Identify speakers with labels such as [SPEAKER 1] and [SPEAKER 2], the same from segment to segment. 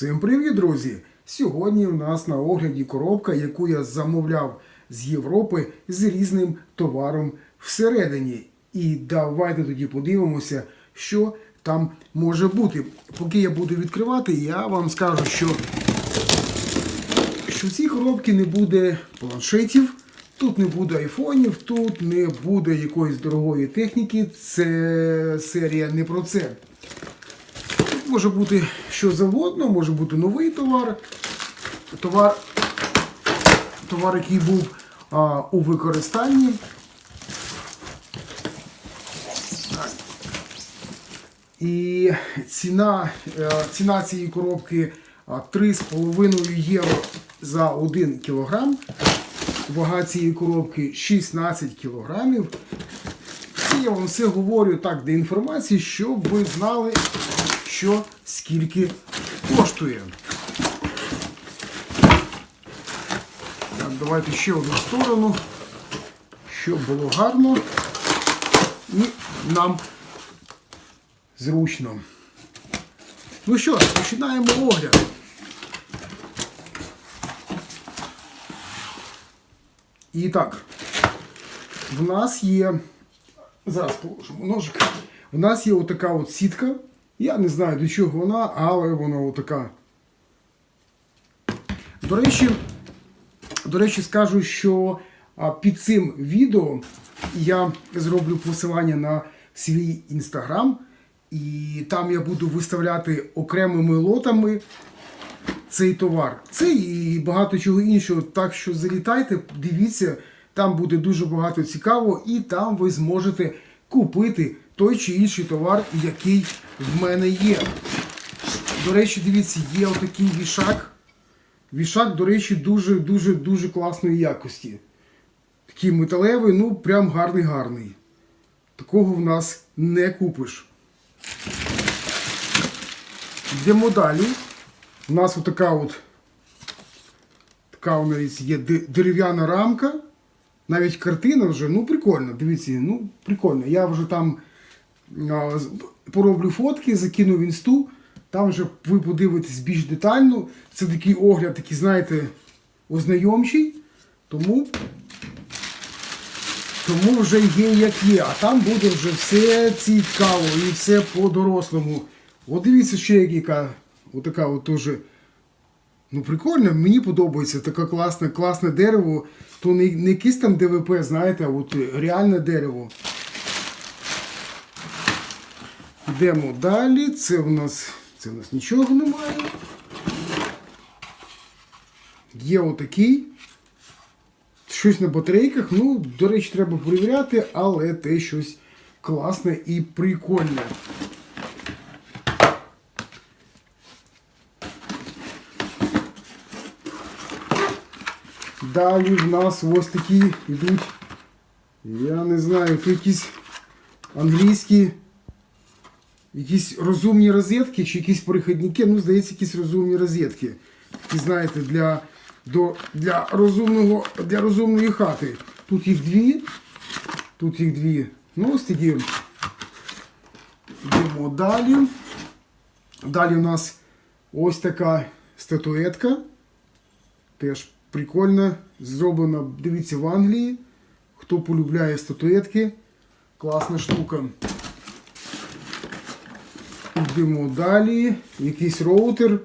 [SPEAKER 1] Всім привіт, друзі! Сьогодні у нас на огляді коробка, яку я замовляв з Європи з різним товаром всередині. І давайте тоді подивимося, що там може бути. Поки я буду відкривати, я вам скажу, що, що в цій коробці не буде планшетів, тут не буде айфонів, тут не буде якоїсь дорогої техніки. Це серія не про це. Може бути що завгодно, може бути новий товар, товар, товар який був а, у використанні. І ціна, е, ціна цієї коробки 3,5 євро за 1 кілограм. Вага цієї коробки 16 кілограмів. І я вам все говорю так для інформації, щоб ви знали, що скільки коштує. Так, давайте ще одну сторону, щоб було гарно і нам зручно. Ну що ж, починаємо огляд. І так, в нас є. Зараз положимо ножик. У нас є отака от сітка. Я не знаю до чого вона, але вона отака. До речі, до речі, скажу, що під цим відео я зроблю посилання на свій інстаграм, і там я буду виставляти окремими лотами цей товар. Це і багато чого іншого. Так що залітайте, дивіться, там буде дуже багато цікавого, і там ви зможете купити той чи інший товар, який в мене є. До речі, дивіться, є отакий вішак. Вішак, до речі, дуже-дуже дуже класної якості. Такий металевий, ну прям гарний-гарний. Такого в нас не купиш. Йдемо далі. У нас отака от така у нас є дерев'яна рамка. Навіть картина вже, ну прикольно, дивіться, ну прикольно. Я вже там а, пороблю фотки, закину в інсту. Там вже ви подивитесь більш детально. Це такий огляд, такий, знаєте, ознайомчий. Тому, тому вже є як є. А там буде вже все цікаво і все по-дорослому. От дивіться, ще яка отака от теж. Ну, прикольно, мені подобається таке класне, класне дерево. То не, не якесь там ДВП, знаєте, а от реальне дерево. Йдемо далі. Це в нас. Це в нас нічого немає. Є отакий. Щось на батарейках. Ну, до речі, треба перевіряти, але те щось класне і прикольне. Далі в нас ось такі йдуть. Я не знаю, то якісь англійські, якісь розумні розетки чи якісь перехідники. Ну, здається, якісь розумні розетки. Такі, знаєте, для, до, для, розумного, для розумної хати. Тут їх дві. Тут їх дві. Ну, ось такі. Йдемо далі. Далі у нас ось така статуетка. Теж прикольно зроблена, дивіться, в Англії. Хто полюбляє статуетки, класна штука. Йдемо далі. Якийсь роутер.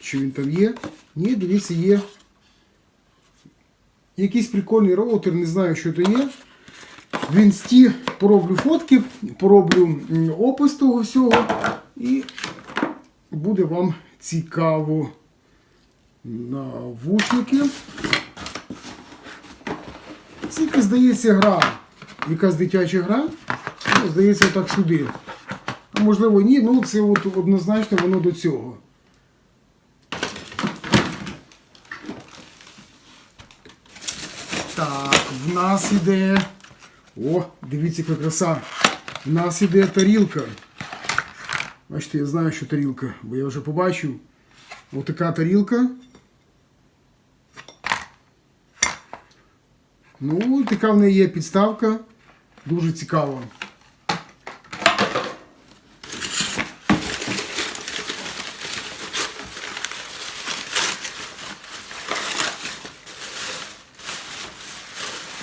[SPEAKER 1] Чи він там є? Ні, дивіться, є. Якийсь прикольний роутер, не знаю, що це є. В інсті пороблю фотки, пороблю опис того всього і буде вам цікаво навушники. Це якась, здається, гра. Якась дитяча гра. Ну, здається, так сюди. А можливо, ні, ну це от однозначно воно до цього. Так, в нас іде. О, дивіться, яка краса. В нас іде тарілка. Бачите, я знаю, що тарілка, бо я вже побачив. Отака тарілка. Ну, така в неї є підставка. Дуже цікава.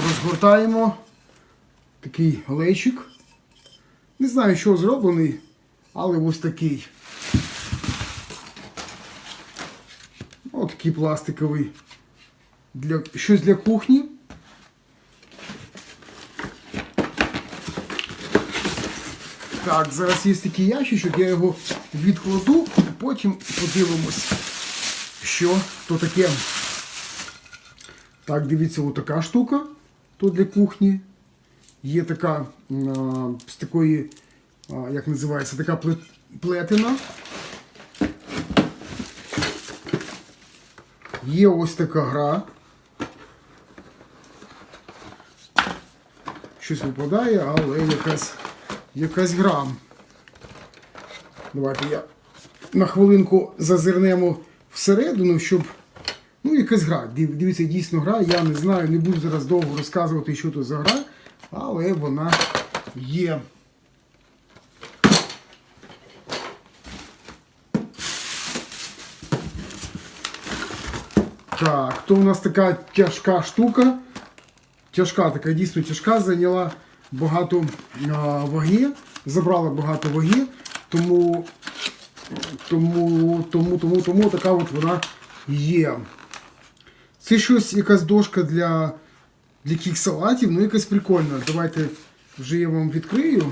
[SPEAKER 1] Розгортаємо такий лейчик. Не знаю, що зроблений, але ось такий. Ось такий пластиковий. Для, Щось для кухні. Так, зараз є такий ящичок, я його відкладу, потім подивимось, що то таке. Так, дивіться, отака штука. То для кухні. Є така а, з такої, а, як називається, така пле- плетена. Є ось така гра. Щось випадає, але якась, якась гра. Давайте я на хвилинку зазирнемо всередину, щоб. Ну, якась гра. Дивіться, дійсно гра. Я не знаю, не буду зараз довго розказувати, що то за гра, але вона є. Так, то у нас така тяжка штука. Тяжка така, дійсно тяжка, зайняла багато ваги, забрала багато ваги, тому, тому, тому, тому, тому така от вона є. Це щось, якась дошка для, для салатів, ну якась прикольна. Давайте вже я вам відкрию.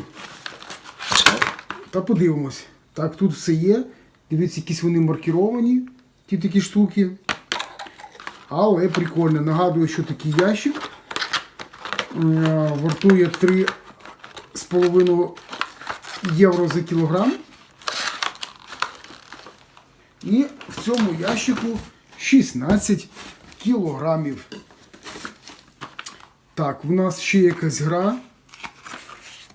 [SPEAKER 1] Та подивимось. Так, тут все є. Дивіться, якісь вони маркіровані, ті такі штуки. Але прикольно. Нагадую, що такий ящик вартує 3,5 євро за кілограм. І в цьому ящику 16 кілограмів. Так, в нас ще якась гра.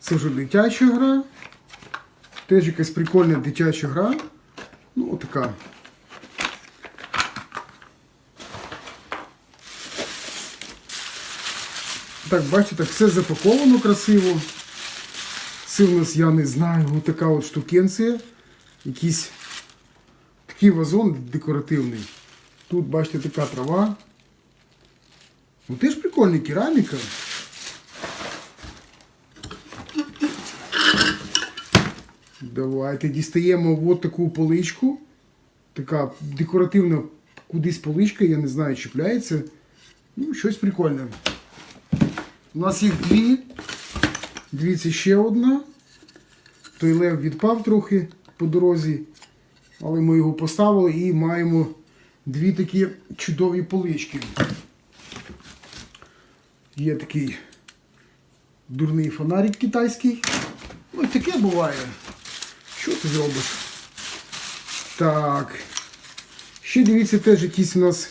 [SPEAKER 1] Це вже дитяча гра. Теж якась прикольна дитяча гра. Ну, така. Так, бачите, все запаковано красиво. У нас, я не знаю, така от штукенція. Якийсь такий вазон декоративний. Тут, бачите, така трава. Ну теж прикольна кераміка. Давайте дістаємо от таку поличку. Така декоративна кудись поличка, я не знаю, чіпляється. Ну, щось прикольне. У нас їх дві. Дивіться, ще одна. Той лев відпав трохи по дорозі, але ми його поставили і маємо дві такі чудові полички. Є такий дурний фонарик китайський. Ну таке буває. Що ти зробиш? Так. Ще дивіться, теж якийсь у нас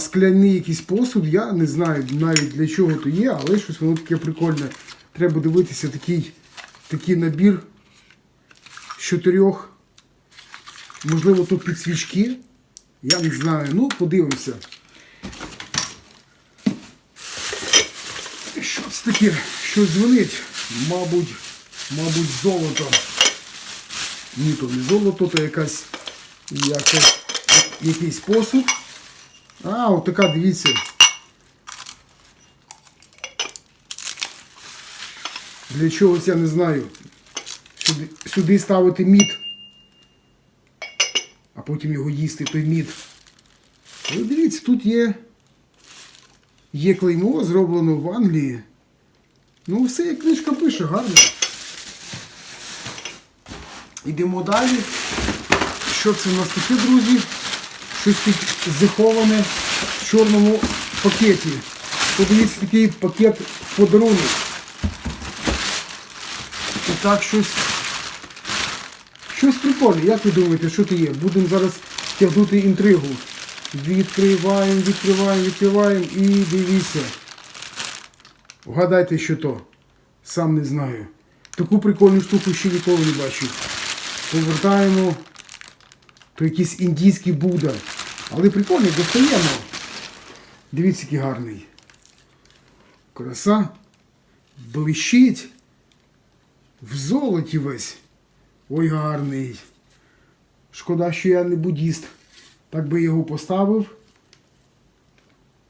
[SPEAKER 1] скляний якийсь посуд. Я не знаю навіть для чого то є, але щось воно таке прикольне. Треба дивитися такий, такий набір з чотирьох. Можливо, тут підсвічки. Я не знаю. Ну, подивимося. Що це таке? Щось дзвонить? Мабуть, мабуть, золото. Ні, то не золото, то якась, якась якийсь посуд. А, от така, дивіться. Для чогось я не знаю. Сюди, сюди ставити мід. А потім його їсти, той мід. Але дивіться, тут є, є клеймо, зроблено в Англії. Ну, все як книжка пише, гарно. Йдемо далі. Що це в нас таке, друзі? Щось тут заховане в чорному пакеті. Подивіться, такий пакет подарунок. І так щось. Щось прикольне. Як ви думаєте, що це є? Будемо зараз тягнути інтригу. Відкриваємо, відкриваємо, відкриваємо і дивіться. Вгадайте, що то. Сам не знаю. Таку прикольну штуку ще ніколи не бачив. Повертаємо. То якийсь індійський Будда. Але прикольний, достаємо. Дивіться, який гарний. Краса. Блищить. В золоті весь. Ой, гарний. Шкода, що я не буддіст. Так би його поставив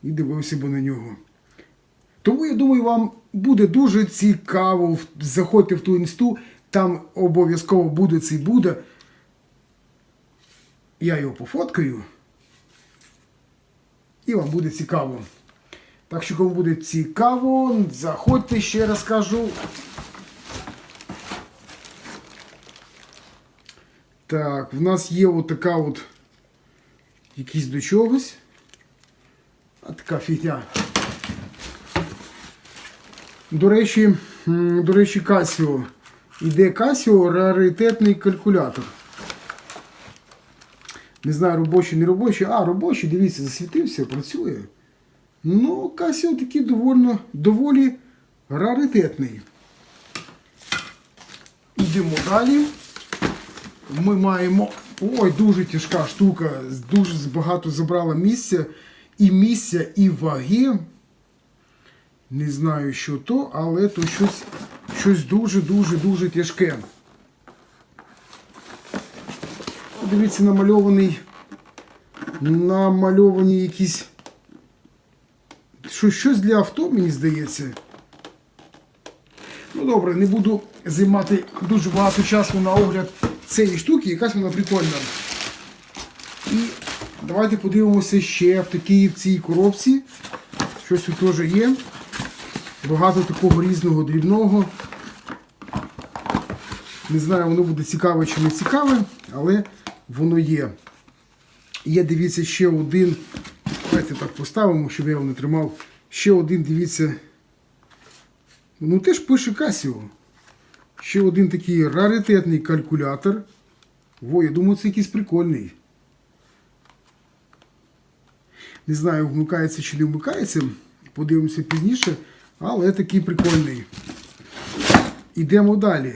[SPEAKER 1] і дивився би на нього. Тому я думаю, вам буде дуже цікаво. Заходьте в ту інсту, там обов'язково буде цей буде. Я його пофоткаю. І вам буде цікаво. Так що, кому буде цікаво, заходьте, ще раз кажу. Так, в нас є отака от якісь до чогось. А така фігня. До речі, до речі, Casio. Іде Casio раритетний калькулятор. Не знаю, робочий, не робочий. А, робочий, дивіться, засвітився, працює. Ну, Casio такий доволі, доволі раритетний. Йдемо далі. Ми маємо. Ой, дуже тяжка штука. Дуже багато забрала місця. І місця, і ваги. Не знаю, що то, але то щось, щось дуже-дуже-дуже тяжке. Дивіться, намальований. Намальовані якісь. Що, щось для авто, мені здається. Ну добре, не буду займати дуже багато часу на огляд цієї штуки, якась вона прикольна. І давайте подивимося ще в такій в цій коробці. Щось тут теж є. Багато такого різного дрібного. Не знаю, воно буде цікаве чи не цікаве, але воно є. Є, дивіться, ще один. Давайте так поставимо, щоб я його не тримав. Ще один, дивіться. Ну теж пише Casio. Ще один такий раритетний калькулятор. Во, я думаю, це якийсь прикольний. Не знаю, вмикається чи не вмикається. Подивимося пізніше. Але такий прикольний. Ідемо далі.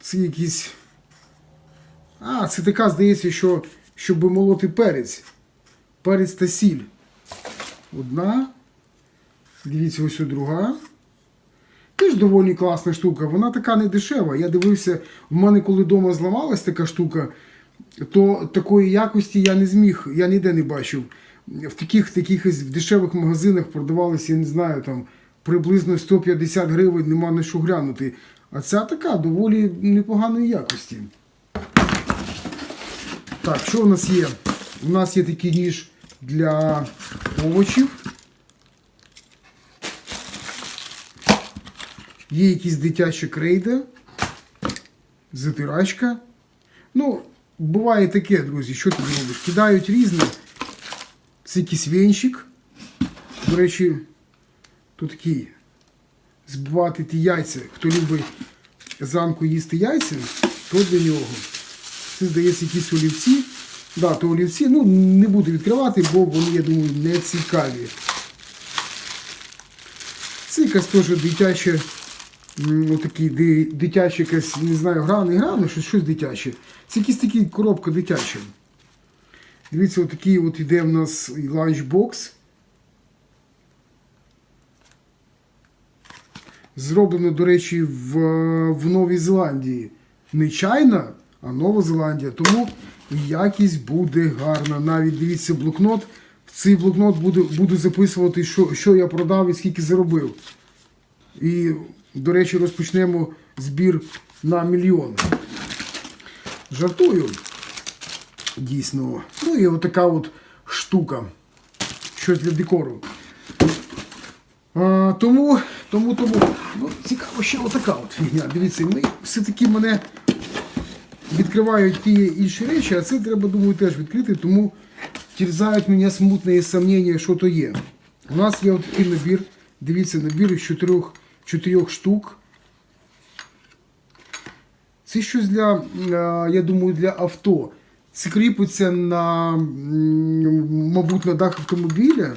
[SPEAKER 1] Це якийсь. А, це така, здається, що щоб молоти перець. Перець та сіль. Одна. Дивіться, ось і друга. Теж доволі класна штука. Вона така не дешева. Я дивився, в мене коли вдома зламалась така штука, то такої якості я не зміг, я ніде не бачив. В таких, таких в дешевих магазинах продавалися, я не знаю, там приблизно 150 гривень, нема на що глянути. А ця така доволі непоганої якості. Так, що у нас є? У нас є такий ніж для овочів. Є якісь дитячі крейда, затирачка. Ну, буває таке, друзі, що ти робиш? Кидають різне. Це якийсь венчик. До речі, тут такий збивати ті яйця. Хто любить зранку їсти яйця, то для нього. Це, здається, якісь олівці. Да, то олівці, ну, не буду відкривати, бо вони, я думаю, не цікаві. Це якась теж дитяча, м, отакий ди- дитяча якась, не знаю, гра, не гра, але щось, щось дитяче. Це якісь такі коробка дитяча. Дивіться, отакий от іде в нас ланчбокс. Зроблено, до речі, в, в Новій Зеландії. Не чайна, а Нова Зеландія. Тому якість буде гарна. Навіть дивіться блокнот. В цей блокнот буду, буду записувати, що, що я продав і скільки заробив. І, до речі, розпочнемо збір на мільйон. Жартую. Дійсно. Ну і отака от штука. Щось для декору. А, тому, тому, тому. Ну, цікаво, ще отака от фігня. Дивіться, ми все-таки мене відкривають ті інші речі, а це треба, думаю, теж відкрити, тому терзають мене смутні сумнення, що то є. У нас є отакий набір. Дивіться, набір із чотирьох, чотирьох штук. Це щось для, е, я думаю, для авто. Це кріпиться на, мабуть, на дах автомобіля.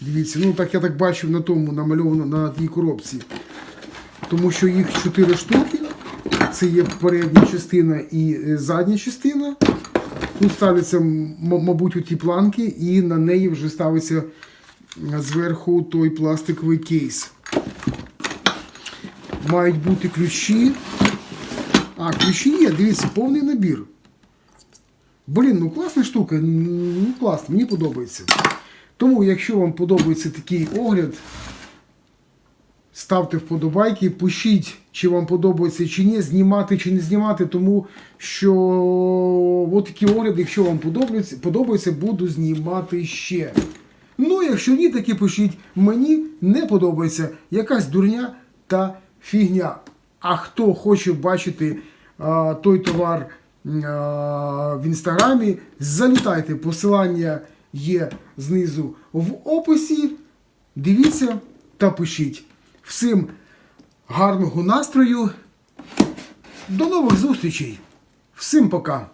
[SPEAKER 1] Дивіться, ну так я так бачив на тому намальовано на тій коробці. Тому що їх 4 штуки. Це є передня частина і е, задня частина. Тут ставляться, мабуть, у ті планки, і на неї вже ставиться е, зверху той пластиковий кейс. Мають бути ключі. А, ключі є, дивіться, повний набір. Блін, ну класна штука. Ну класно, мені подобається. Тому, якщо вам подобається такий огляд, ставте вподобайки, пишіть, чи вам подобається чи ні, знімати чи не знімати, тому що от такі огляди, якщо вам подобається, подобається, буду знімати ще. Ну, якщо ні, таки пишіть, мені не подобається якась дурня та фігня. А хто хоче бачити а, той товар а, в інстаграмі, залітайте, посилання є знизу в описі. Дивіться та пишіть. Всім гарного настрою. До нових зустрічей. Всім пока.